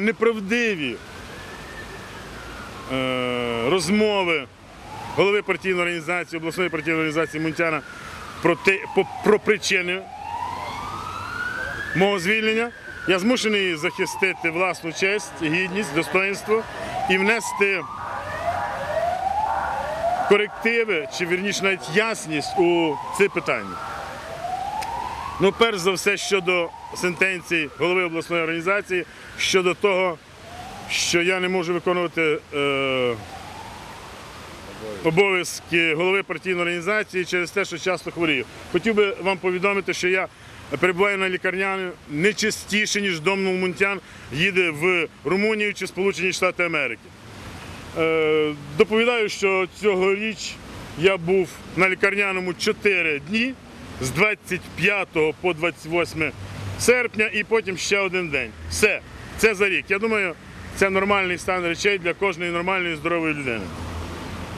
неправдиві е, розмови голови партійної організації, обласної партійної організації Мунтяна про, те, про причини мого звільнення. Я змушений захистити власну честь, гідність, достоинство і внести корективи, чи вірніше навіть ясність у це питання. Ну, перш за все, щодо сентенції голови обласної організації, щодо того, що я не можу виконувати е, обов'язки голови партійної організації через те, що часто хворію. Хотів би вам повідомити, що я перебуваю на лікарняному не частіше, ніж Домнов Мунтян їде в Румунію чи Сполучені Штати Америки. Е, доповідаю, що цьогоріч я був на лікарняному 4 дні з 25 по 28 серпня і потім ще один день. Все, це за рік. Я думаю, це нормальний стан речей для кожної нормальної здорової людини.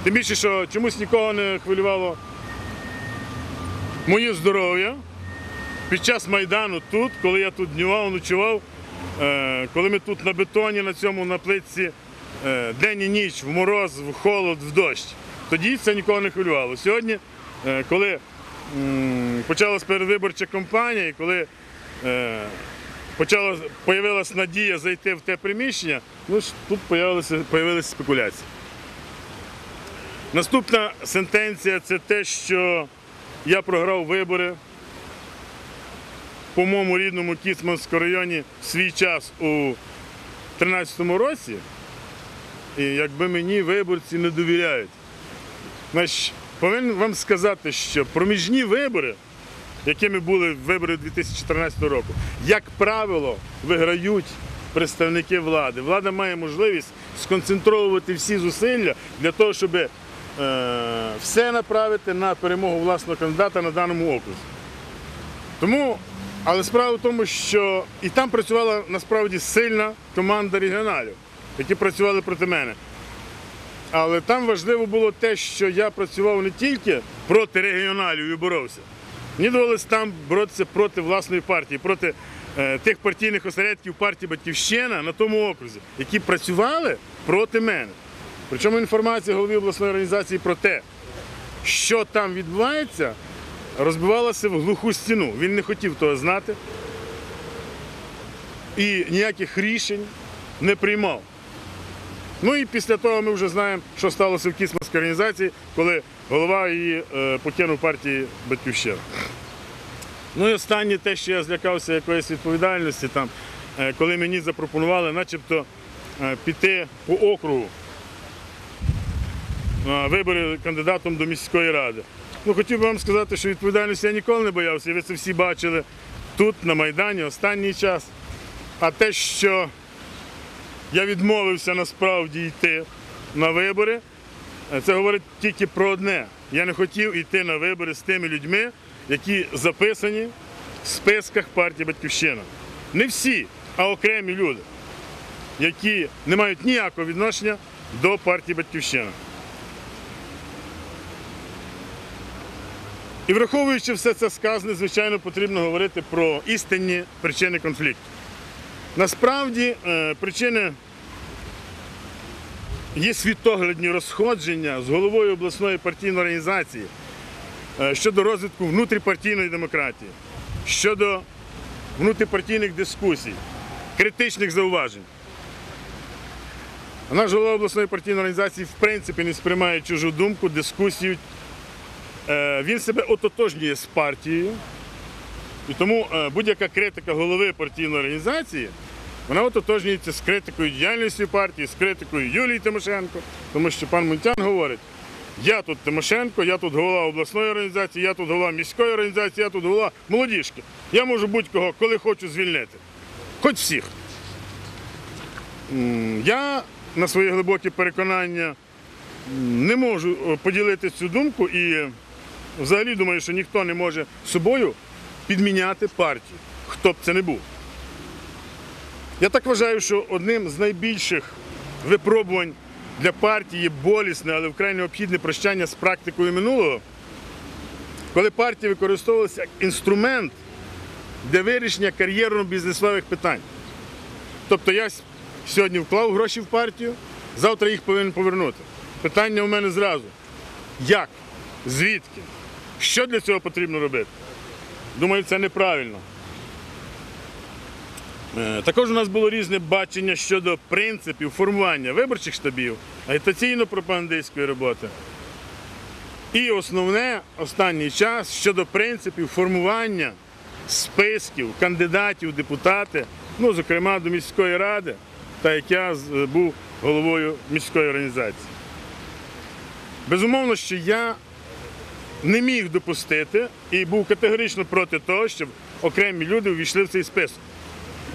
Тим більше, що чомусь нікого не хвилювало моє здоров'я під час Майдану тут, коли я тут днював, ночував, е, коли ми тут на бетоні, на цьому на плитці, е, день і ніч, в мороз, в холод, в дощ. Тоді це нікого не хвилювало. Сьогодні, е, коли почалась передвиборча кампанія, і коли е, почала, появилась надія зайти в те приміщення, ну, тут появилися спекуляції. Наступна сентенція це те, що я програв вибори по моєму рідному Кіцманському районі в свій час у 2013 році. І якби мені виборці не довіряють. Значить, повинен вам сказати, що проміжні вибори, якими були вибори 2014 року, як правило, виграють представники влади. Влада має можливість сконцентровувати всі зусилля для того, щоб е, все направити на перемогу власного кандидата на даному окрузі. Тому, але справа в тому, що і там працювала насправді сильна команда регіоналів, які працювали проти мене. Але там важливо було те, що я працював не тільки проти регіоналів і боровся. Мені довелося там боротися проти власної партії, проти е, тих партійних осередків партії Батьківщина на тому окрузі, які працювали проти мене. Причому інформація голови обласної організації про те, що там відбувається, розбивалася в глуху стіну. Він не хотів того знати і ніяких рішень не приймав. Ну і після того ми вже знаємо, що сталося в Кісманській організації, коли голова її е, покинув партії Батьківщина. Ну і останнє те, що я злякався якоїсь відповідальності, там, е, коли мені запропонували начебто е, піти по округу на вибори кандидатом до міської ради. Ну, хотів би вам сказати, що відповідальності я ніколи не боявся, ви це всі бачили тут, на Майдані, останній час. А те, що я відмовився насправді йти на вибори. Це говорить тільки про одне. Я не хотів йти на вибори з тими людьми, які записані в списках партії Батьківщина. Не всі, а окремі люди, які не мають ніякого відношення до партії Батьківщина. І враховуючи все це сказане, звичайно, потрібно говорити про істинні причини конфлікту. Насправді е, причини є світоглядні розходження з головою обласної партійної організації е, щодо розвитку внутріпартійної демократії, щодо внутріпартійних дискусій, критичних зауважень. Наш голова обласної партійної організації в принципі не сприймає чужу думку, дискусію. Е, Він себе ототожнює з партією. І тому будь-яка критика голови партійної організації, вона ототожнюється з критикою діяльності партії, з критикою Юлії Тимошенко, тому що пан Мунтян говорить, я тут Тимошенко, я тут голова обласної організації, я тут голова міської організації, я тут голова молодіжки. Я можу будь-кого, коли хочу звільнити. Хоч всіх. Я на своє глибоке переконання не можу е, поділити цю думку і взагалі думаю, що ніхто не може собою підміняти партію, хто б це не був. Я так вважаю, що одним з найбільших випробувань для партії болісне, але вкрай необхідне прощання з практикою минулого, коли партія використовувалася як інструмент для вирішення кар'єрно-бізнесових питань. Тобто я сьогодні вклав гроші в партію, завтра їх повинен повернути. Питання у мене зразу. Як? Звідки? Що для цього потрібно робити? Думаю, це неправильно. Е, Також у нас було різне бачення щодо принципів формування виборчих штабів, агітаційно-пропагандистської роботи. І основне останній час щодо принципів формування списків кандидатів, в депутати, ну, зокрема до міської ради, та як я був головою міської організації. Безумовно, що я не міг допустити і був категорично проти того, щоб окремі люди увійшли в цей список.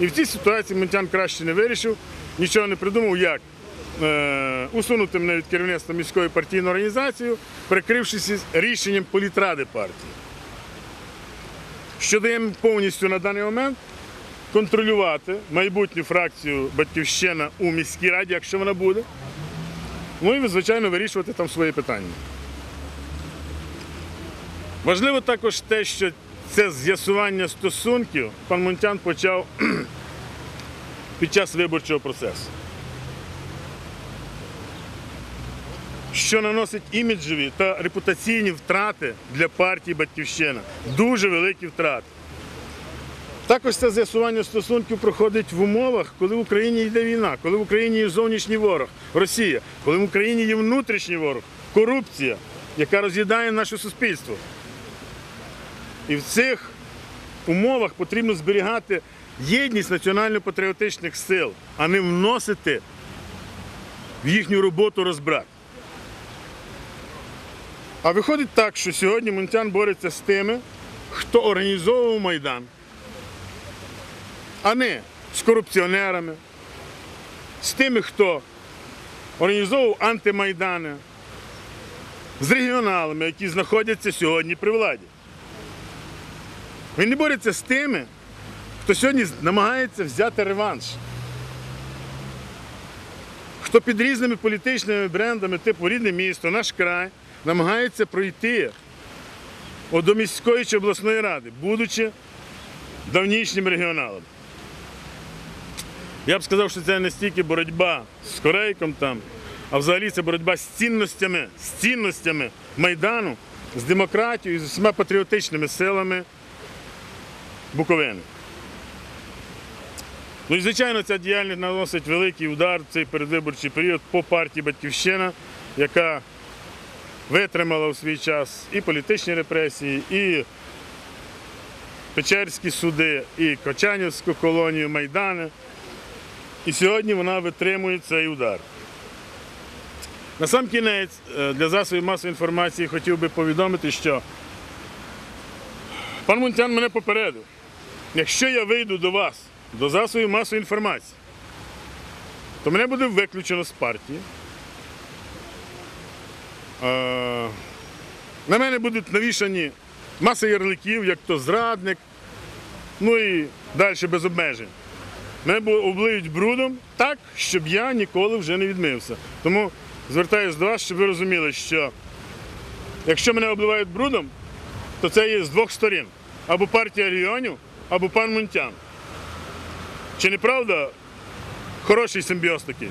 І в цій ситуації Монтян краще не вирішив, нічого не придумав, як е, усунути мене від керівництва міської партійної організації, прикрившись рішенням політради партії. Що дає повністю на даний момент контролювати майбутню фракцію Батьківщина у міській раді, якщо вона буде. Ну і, звичайно, вирішувати там свої питання. Важливо також те, що це з'ясування стосунків пан Монтян почав під час виборчого процесу. Що наносить іміджеві та репутаційні втрати для партії Батьківщина. Дуже великі втрати. Також це з'ясування стосунків проходить в умовах, коли в Україні йде війна, коли в Україні є зовнішній ворог Росія, коли в Україні є внутрішній ворог, корупція, яка роз'їдає наше суспільство. І в цих умовах потрібно зберігати єдність національно-патріотичних сил, а не вносити в їхню роботу розбрат. А виходить так, що сьогодні Монтян бореться з тими, хто організовував Майдан, а не з корупціонерами, з тими, хто організовував антимайдани, з регіоналами, які знаходяться сьогодні при владі. Він не бореться з тими, хто сьогодні намагається взяти реванш. Хто під різними політичними брендами, типу рідне місто, наш край, намагається пройти до міської чи обласної ради, будучи давнішнім регіоналом. Я б сказав, що це не стільки боротьба з Корейком там, а взагалі це боротьба з цінностями, з цінностями Майдану, з демократією, з усіма патріотичними силами Буковини. Ну і звичайно, ця діяльність наносить великий удар в цей передвиборчий період по партії Батьківщина, яка витримала у свій час і політичні репресії, і Печерські суди, і Кочанівську колонію, Майдани. І сьогодні вона витримує цей удар. На сам кінець е, для засобів масової інформації хотів би повідомити, що пан Мунтян мене попередив. Якщо я вийду до вас, до засобів масової інформації, то мене буде виключено з партії. Е, На мене будуть навішані маса ярликів, як то зрадник, ну і далі без обмежень. Мене облиють брудом так, щоб я ніколи вже не відмився. Тому звертаюся до вас, щоб ви розуміли, що якщо мене обливають брудом, то це є з двох сторін. Або партія регіонів, або пан Мунтян. Чи не правда хороший симбіоз такий?